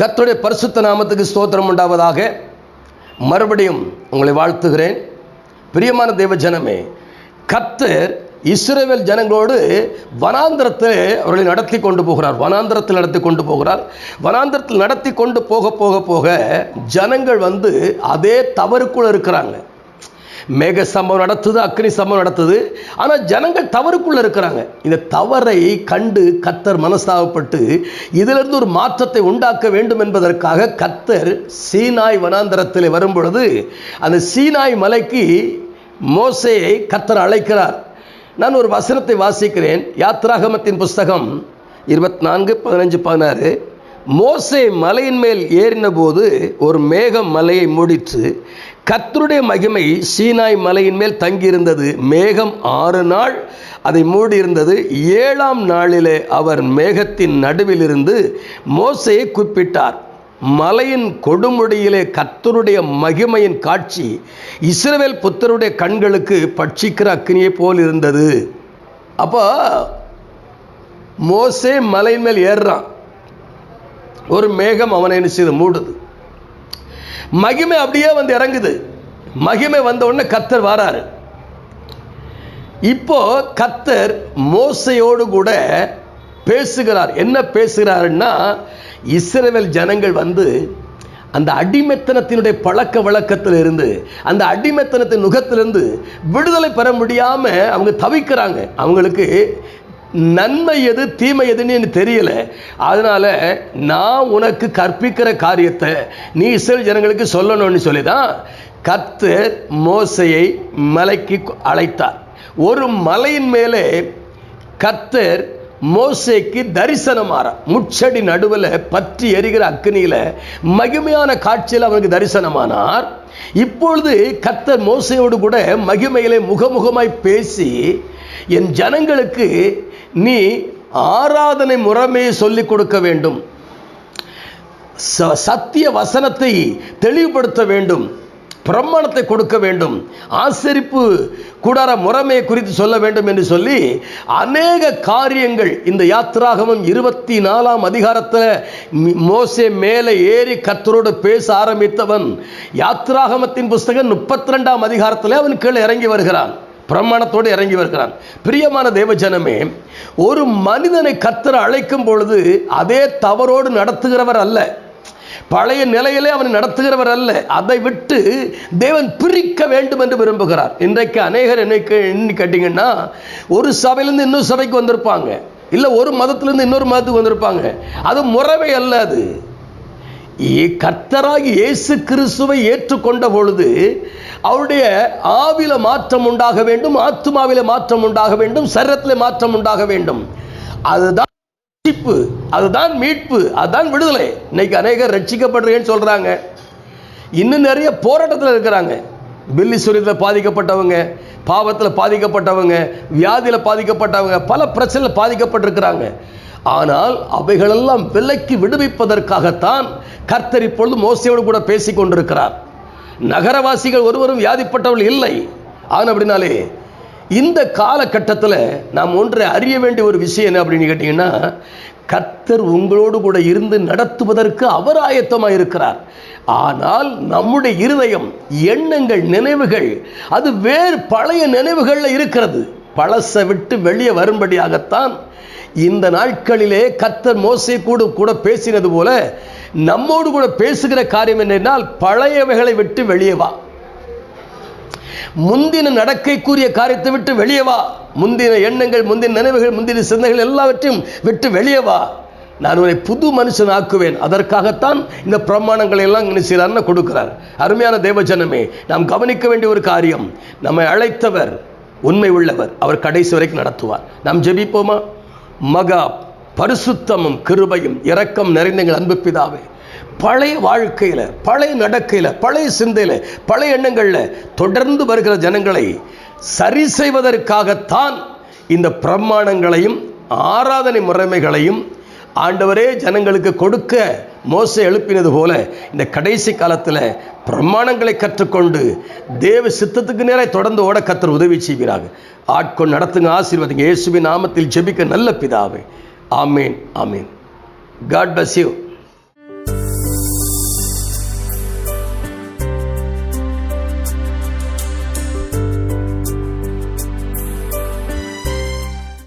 கர்த்தருடைய பரிசுத்த நாமத்துக்கு ஸ்தோத்திரம் உண்டாவதாக மறுபடியும் உங்களை வாழ்த்துகிறேன். பிரியமான தேவ ஜனமே கத்தர் இஸ்ரேவேல் ஜனங்களோடு வனாந்திரத்தில் அவர்களை நடத்தி கொண்டு போகிறார். வனாந்திரத்தில் நடத்தி கொண்டு போகிறார். வனாந்திரத்தில் நடத்தி கொண்டு போக போக போக ஜனங்கள் வந்து அதே தவறுக்குள்ளே இருக்கிறாங்க. மேக சம்பவம் நடத்துது அக்னி சம்பவம் நடத்துது. ஆனால் ஜனங்கள் தவறுக்குள்ளே இருக்கிறாங்க. இந்த தவறை கண்டு கத்தர் மனஸ்தாபப்பட்டு இதிலிருந்து ஒரு மாற்றத்தை உண்டாக்க வேண்டும் என்பதற்காக கத்தர் சீனாய் வனாந்தரத்தில் வரும்பொழுது அந்த சீனாய் மலைக்கு மோசையை கத்தர் அழைக்கிறார். நான் ஒரு வசனத்தை வாசிக்கிறேன். யாத்ராகமத்தின் புஸ்தகம் இருபத்தி நான்கு பதினஞ்சு பதினாறு. மோசே மலையின் மேல் ஏறின போது ஒரு மேகம் மலையை மூடிற்று. கத்தருடைய மகிமை சீனாய் மலையின் மேல் தங்கியிருந்தது மேகம் ஆறு நாள். அதை மூடியிருந்தது ஏழாம் நாளிலே அவர் மேகத்தின் நடுவிலிருந்து மோசையை கூப்பிட்டார். மலையின் கொடுமுடியிலே கத்தருடைய மகிமையின் காட்சி இஸ்ரவேல் புத்தருடைய கண்களுக்கு பட்சிக்கிற அக்னியை போல் இருந்தது. அப்போ மோசே மலையின் மேல் ஏறுறான். ஒரு மேகம் அவனை என்ன செய்து? மூடுது. மகிமை அப்படியே வந்து இறங்குது. மகிமை வந்த உடனே கத்தர் வராரு. இப்போ கத்தர் மோசையோடு கூட பேசுகிறார். என்ன பேசுகிறாருன்னா இஸ்ரவேல் ஜனங்கள் வந்து அந்த அடிமைத்தனத்தினுடைய பழக்க வழக்கத்திலிருந்து அந்த அடிமைத்தனத்தின் நுகத்திலிருந்து விடுதலை பெற முடியாம அவங்க தவிக்கிறாங்க. அவங்களுக்கு நன்மை எது தீமை எதுன்னு எனக்கு தெரியல. அதனால நான் உனக்கு கற்பிக்கிற காரியத்தை நீ இஸ்ரேல் ஜனங்களுக்கு சொல்லணும்னு சொல்லி தான் கத்தர் மோசையை மலைக்கு அழைத்தார். ஒரு மலையின் மேலே கத்தர் மோசைக்கு தரிசனமாற முச்சடி நடுவில் பற்றி எரிகிற அக்னியில் மகிமையான காட்சியில் அவனுக்கு தரிசனமானார். இப்பொழுது கத்தர் மோசையோடு கூட மகிமையிலே முகமுகமாய் பேசி என் ஜனங்களுக்கு நீ ஆராதனை முறைமையை சொல்லிக் கொடுக்க வேண்டும். ச- சத்திய வசனத்தை தெளிவுபடுத்த வேண்டும். பிரமாணத்தை கொடுக்க வேண்டும். ஆசரிப்பு கூடார முறைமையை குறித்து சொல்ல வேண்டும் என்று சொல்லி அநேக காரியங்கள் இந்த யாத்ராகமம் இருபத்தி நாலாம் அதிகாரத்தில் மோசே மேலே ஏறி கத்தரோடு பேச ஆரம்பித்தவன். யாத்ராகமத்தின் புஸ்தகம் முப்பத்தி ரெண்டாம் அதிகாரத்தில் அவன் கீழே இறங்கி வருகிறான். பிரமாணத்தோடு இறங்கி வருகிறான். பிரியமான தேவஜனமே ஒரு மனிதனை கத்தர் அழைக்கும் பொழுது அதே தவறோடு நடத்துகிறவர் அல்ல. பழைய நிலையிலே அவனை நடத்துகிறவர் அல்ல. அதை விட்டு தேவன் பிரிக்க வேண்டும் என்று விரும்புகிறார். இன்றைக்கு அநேகர் என்னைக்கு கேட்டிங்கன்னா ஒரு சபையிலேருந்து இன்னொரு சபைக்கு வந்திருப்பாங்க. இல்லை ஒரு மதத்திலேருந்து இன்னொரு மதத்துக்கு வந்திருப்பாங்க. அது முறவை அல்ல அது. கர்த்தராகி இயேசு கிறிஸ்துவை ஏற்றுக்கொண்ட பொழுது அவருடைய ஆவில மாற்றம் உண்டாக வேண்டும் ஆத்துமாவில மாற்றம் உண்டாக வேண்டும் சரத்தில் மாற்றம் உண்டாக வேண்டும். அதுதான் ரட்சிப்பு அதுதான் மீட்பு அதுதான் விடுதலை. இன்னைக்கு அநேகர் ரட்சிக்கப்படுறேன்னு சொல்றாங்க. இன்னும் நிறைய போராட்டத்தில் இருக்கிறாங்க. பில்லி சுரியத்தில் பாதிக்கப்பட்டவங்க பாவத்தில் பாதிக்கப்பட்டவங்க வியாதியில் பாதிக்கப்பட்டவங்க பல பிரச்சனையில் பாதிக்கப்பட்டிருக்கிறாங்க. ஆனால் அவைகளெல்லாம் விலைக்கு விடுவிப்பதற்காகத்தான் கர்த்தர் இப்பொழுது மோசையோடு கூட பேசிக் கொண்டிருக்கிறார் நகரவாசிகள் ஒருவரும் வியாதிப்பட்டவர்கள் இல்லை. ஆனால் அப்படின்னாலே இந்த காலகட்டத்தில் நாம் ஒன்றை அறிய வேண்டிய ஒரு விஷயம் என்ன அப்படின்னு கேட்டிங்கன்னா கர்த்தர் உங்களோடு கூட இருந்து நடத்துவதற்கு அவர் ஆயத்தமாக இருக்கிறார். ஆனால் நம்முடைய இருதயம் எண்ணங்கள் நினைவுகள் அது வேறு பழைய நினைவுகளில் இருக்கிறது. பழசை விட்டு வெளியே வரும்படியாகத்தான் இந்த நாட்களிலே கர்த்தர் மோசை கூட கூட பேசினது போல நம்மோடு கூட பேசுகிற காரியம் என்னென்னால் பழையவைகளை விட்டு வெளியே வா. முந்தின நடக்கைக்குரிய காரியத்தை விட்டு வெளியே வா. முந்தின எண்ணங்கள் முந்தின நினைவுகள் முந்தின சிந்தனைகள் எல்லாவற்றையும் விட்டு வெளியே வா. நான் உன்னை புது மனுஷன் ஆக்குவேன். அதற்காகத்தான் இந்த பிரமாணங்களை எல்லாம் என்ன கொடுக்கிறார். அருமையான தேவஜனமே நாம் கவனிக்க வேண்டிய ஒரு காரியம். நம்மை அழைத்தவர் உண்மை உள்ளவர். அவர் கடைசி வரைக்கும் நடத்துவார். நாம் ஜெபிப்போமா? மகா பரிசுத்தமும் கிருபையும் இரக்கம் நிறைந்த எங்கள் அன்பு பிதாவே. பழைய வாழ்க்கையில் பழைய நடக்கையில் பழைய சிந்தையில் பழைய எண்ணங்களில் தொடர்ந்து வருகிற ஜனங்களை சரி செய்வதற்காகத்தான் இந்த பிரமாணங்களையும் ஆராதனை முறைமைகளையும் ஆண்டவரே ஜனங்களுக்கு கொடுக்க மோசை எழுப்பினது போல இந்த கடைசி காலத்தில் பிரமாணங்களை கற்றுக்கொண்டு தேவ சித்தத்துக்கு நேராக தொடர்ந்து ஓட கத்தர் உதவி செய்கிறாங்க ஆட்கொண்டு நடத்துங்க ஆசீர்வாதங்க இயேசுவின் நாமத்தில் ஜெபிக்க நல்ல பிதாவே. amen amen God bless you